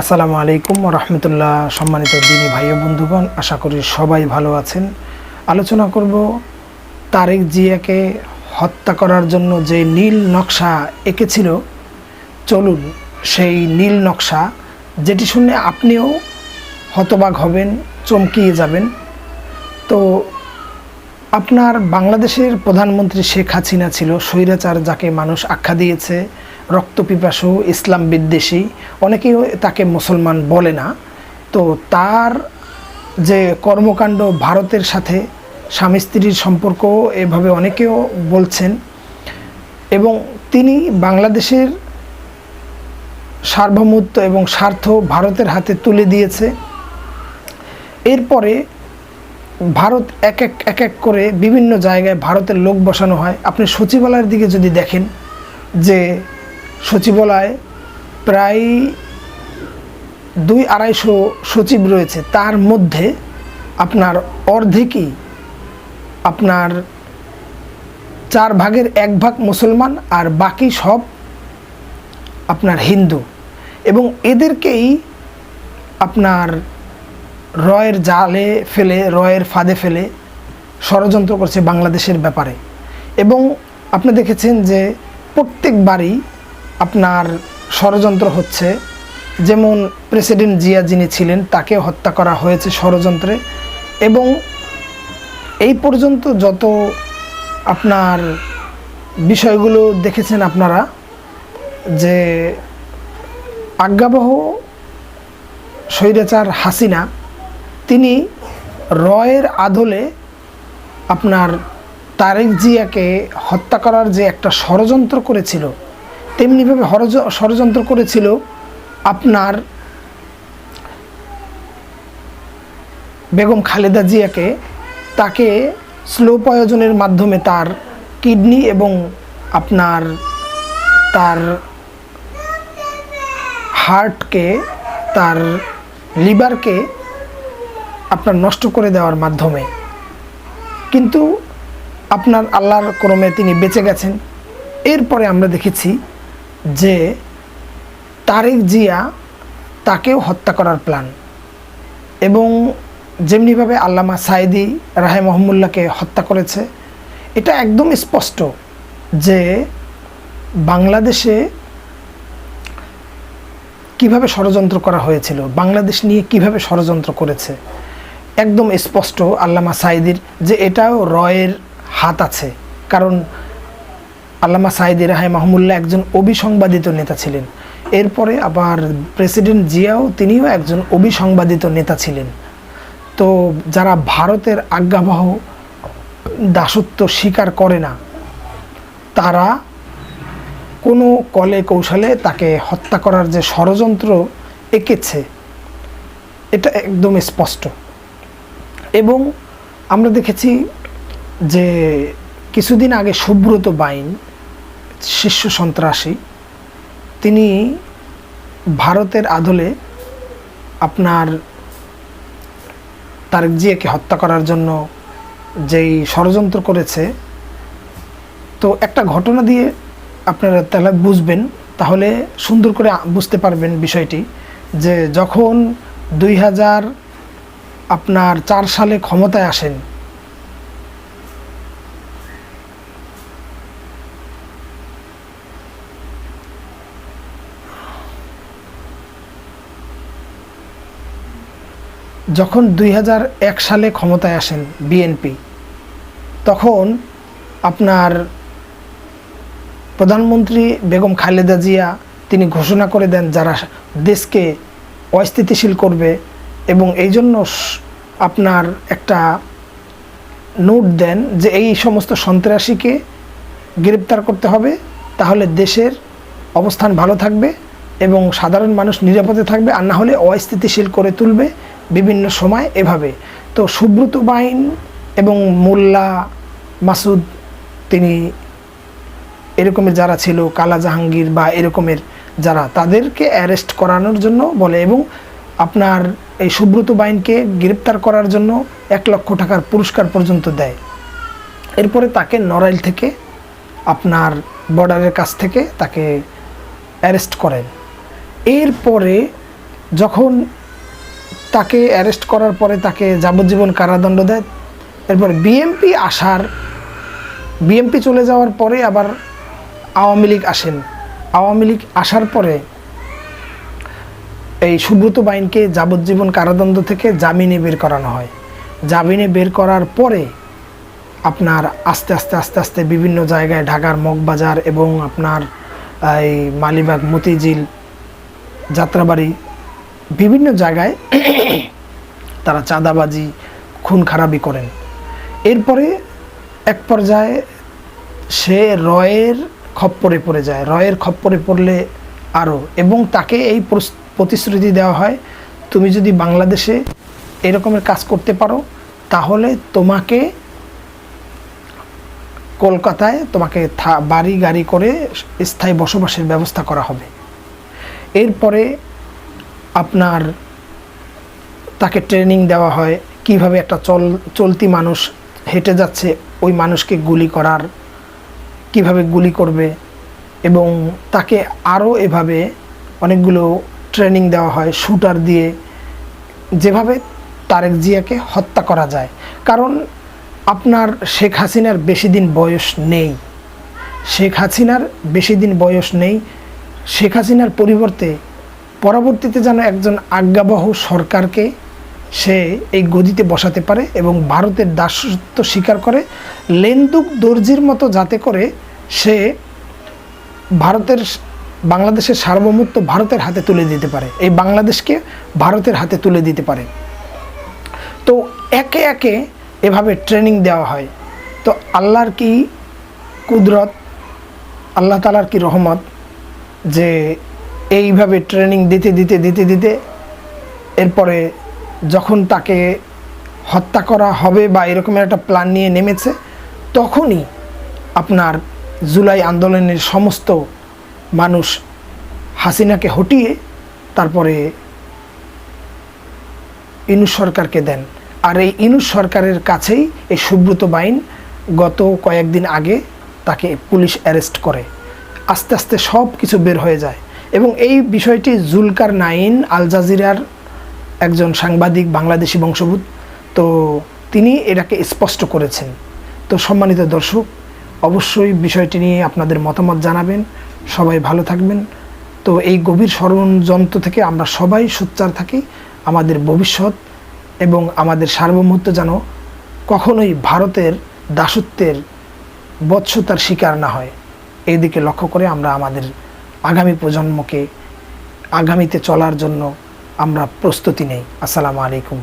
আসসালামু আলাইকুম রহমতুল্লাহ, সম্মানিত দিনী ভাই ও বন্ধুগণ, আশা করি সবাই ভালো আছেন। আলোচনা করব তারেক জিয়াকে হত্যা করার জন্য যে নীল নকশা এঁকেছিল, চলুন সেই নীল নকশা, যেটি শুনে আপনিও হতবাক হবেন, চমকিয়ে যাবেন। তো আপনার বাংলাদেশের প্রধানমন্ত্রী শেখ হাসিনা ছিল, স্বৈরাচার যাকে মানুষ আখ্যা দিয়েছে রক্তপিপাসু ইসলাম বিদ্বেষী, অনেকেই তাকে মুসলমান বলে না। তো তার যে কর্মকাণ্ড ভারতের সাথে স্বামী স্ত্রীর সম্পর্ক এভাবে অনেকেও বলছেন এবং তিনি বাংলাদেশের সার্বভৌমত্ব এবং স্বার্থ ভারতের হাতে তুলে দিয়েছে। এরপরে ভারত এক এক এক এক করে বিভিন্ন জায়গায় ভারতের লোক বসানো হয়। আপনি সচিবালয়ের দিকে যদি দেখেন যে সচিবালয় প্রায় দুই আড়াইশো সচিব রয়েছে। তার মধ্যে আপনার অর্ধেকই আপনার চার ভাগের এক ভাগ মুসলমান আর বাকি সব আপনার হিন্দু। এবং এদেরকেই আপনার রয়ের জালে ফেলে, রয়ের ফাঁদে ফেলে ষড়যন্ত্র করছে বাংলাদেশের ব্যাপারে। এবং আপনি দেখেছেন যে প্রত্যেকবারই আপনার ষড়যন্ত্র হচ্ছে। যেমন প্রেসিডেন্ট জিয়া যিনি ছিলেন, তাকে হত্যা করা হয়েছে ষড়যন্ত্রে। এবং এই পর্যন্ত যত আপনার বিষয়গুলো দেখেছেন আপনারা, যে আজ্ঞাবহ স্বৈরাচার হাসিনা, তিনি রয়ের আদলে আপনার তারেক জিয়াকে হত্যা করার যে একটা ষড়যন্ত্র করেছিল তেমনিভাবে ষড়যন্ত্র করেছিল আপনার বেগম খালেদা জিয়াকে। তাকে স্লো মাধ্যমে তার কিডনি এবং আপনার তার হার্টকে, তার লিভারকে আপনার নষ্ট করে দেওয়ার মাধ্যমে। কিন্তু আপনার আল্লাহর ক্রমে তিনি বেঁচে গেছেন। এরপরে আমরা দেখেছি যে তারেক জিয়া তাকেও হত্যা করার প্ল্যান এবং যেমনিভাবে আল্লামা সাইদি রাহে মোহাম্মুল্লাহকে হত্যা করেছে, এটা একদম স্পষ্ট যে বাংলাদেশে কীভাবে ষড়যন্ত্র করা হয়েছিল, বাংলাদেশ নিয়ে কীভাবে ষড়যন্ত্র করেছে, একদম স্পষ্ট আল্লামা সাইদির যে এটাও রয়ের হাত আছে। কারণ আল্লামা সাইদি রাহাই মাহমুল্লাহ একজন অবিসংবাদিত নেতা ছিলেন। এরপরে আবার প্রেসিডেন্ট জিয়াও তিনিও একজন অবিসংবাদিত নেতা ছিলেন। তো যারা ভারতের আজ্ঞাবহ দাসত্ব স্বীকার করে না, তারা কোনো কলে কৌশলে তাকে হত্যা করার যে ষড়যন্ত্র এঁকেছে, এটা একদম স্পষ্ট। এবং আমরা দেখেছি যে কিছুদিন আগে সুব্রত বাইন শীর্ষ সন্ত্রাসী, তিনি ভারতের আদলে আপনার তারেক জিয়াকে হত্যা করার জন্য যেই ষড়যন্ত্র করেছে, তো একটা ঘটনা দিয়ে আপনারা তাহলে বুঝবেন, তাহলে সুন্দর করে বুঝতে পারবেন বিষয়টি যে যখন দুই হাজার আপনার চার সালে ক্ষমতায় আসেন যখন দুই সালে ক্ষমতায় আসেন বিএনপি, তখন আপনার প্রধানমন্ত্রী বেগম খালেদা জিয়া, তিনি ঘোষণা করে দেন যারা দেশকে অস্থিতিশীল করবে এবং এই জন্য আপনার একটা নোট দেন যে এই সমস্ত সন্ত্রাসীকে গ্রেপ্তার করতে হবে, তাহলে দেশের অবস্থান ভালো থাকবে এবং সাধারণ মানুষ নিরাপদে থাকবে আর না হলে অস্থিতিশীল করে তুলবে বিভিন্ন সময় এভাবে। তো সুব্রত বাইন এবং মোল্লা মাসুদ, তিনি এরকমের যারা ছিল, কালা জাহাঙ্গীর বা এরকমের যারা, তাদেরকে অ্যারেস্ট করানোর জন্য বলে এবং আপনার এই সুব্রত বাইনকে গ্রেপ্তার করার জন্য এক লক্ষ টাকার পুরস্কার পর্যন্ত দেয়। এরপরে তাকে নড়াইল থেকে আপনার বর্ডারের কাছ থেকে তাকে অ্যারেস্ট করেন। এরপরে যখন তাকে অ্যারেস্ট করার পরে তাকে যাবজ্জীবন কারাদণ্ড দেয়। এরপর বিএমপি আসার বিএমপি চলে যাওয়ার পরে আবার আওয়ামী লীগ আসেন। আওয়ামী লীগ আসার পরে এই সুব্রত বাইনকে যাবজ্জীবন কারাদণ্ড থেকে জামিনে বের করানো হয়। জামিনে বের করার পরে আপনার আস্তে আস্তে আস্তে আস্তে বিভিন্ন জায়গায় ঢাকার মগবাজার এবং আপনার এই মালিবাগ, মতিঝিল, যাত্রাবাড়ি বিভিন্ন জায়গায় তারা চাঁদাবাজি, খুন খারাপি করেন। এরপরে এক পর্যায়ে সে রয়ের খপ্পরে পড়ে যায়। রয়ের খপ্পরে পড়লে আরও, এবং তাকে এই প্রতিশ্রুতি দেওয়া হয়, তুমি যদি বাংলাদেশে এরকমের কাজ করতে পারো, তাহলে তোমাকে কলকাতায় তোমাকে বাড়ি গাড়ি করে স্থায়ী বসবাসের ব্যবস্থা করা হবে। এরপরে আপনার তাকে ট্রেনিং দেওয়া হয়, কীভাবে একটা চল, চলতি মানুষ হেঁটে যাচ্ছে, ওই মানুষকে গুলি করার, কীভাবে গুলি করবে এবং তাকে আরও এভাবে অনেকগুলো ট্রেনিং দেওয়া হয় শুটার দিয়ে, যেভাবে তারেক জিয়াকে হত্যা করা যায়। কারণ আপনার শেখ হাসিনার বেশি দিন বয়স নেই। শেখ হাসিনার বেশি দিন বয়স নেই। শেখ হাসিনার পরিবর্তে পরবর্তীতে যেন একজন আজ্ঞাবহ সরকারকে সে এই গদিতে বসাতে পারে এবং ভারতের দাসত্ব স্বীকার করে, লেন্দুক দর্জির মতো যাতে করে সে ভারতের বাংলাদেশের সার্বভৌমত্ব ভারতের হাতে তুলে দিতে পারে, এই বাংলাদেশকে ভারতের হাতে তুলে দিতে পারে। তো একে একে এভাবে ট্রেনিং দেওয়া হয়। তো আল্লাহর কি কুদরত, আল্লাহ তালার কি রহমত যে এইভাবে ট্রেনিং দিতে দিতে দিতে দিতে এরপরে যখন তাকে হত্যা করা হবে বা এরকম একটা প্ল্যান নিয়ে নেমেছে, তখনই আপনার জুলাই আন্দোলনের সমস্ত মানুষ হাসিনাকে হটিয়ে তারপরে ইনুস সরকারকে দেন। আর এই ইনুস সরকারের কাছেই এই সুব্রত বাইন গত কয়েকদিন আগে তাকে পুলিশ অ্যারেস্ট করে। আস্তে আস্তে সব কিছু বের হয়ে যায়। এবং এই বিষয়টি জুলকার নাইন, আল জাজিরার একজন সাংবাদিক, বাংলাদেশি বংশোদ্ভূত। তো তিনি এটাকে স্পষ্ট করেছেন। তো সম্মানিত দর্শক, অবশ্যই বিষয়টি নিয়ে আপনাদের মতামত জানাবেন। সবাই ভালো থাকবেন। তো এই গভীর ষড়যন্ত্র থেকে আমরা সবাই সোচ্চার থাকি। আমাদের ভবিষ্যৎ এবং আমাদের সার্বভৌমত্ব যেন কখনোই ভারতের দাসত্বের বৎসতার শিকার না হয়। এই দিকে লক্ষ্য করে আমরা আমাদের আগামী প্রজন্মকে আগামীতে চলার জন্য আমরা প্রস্তুতি নেই। আসসালামু আলাইকুম।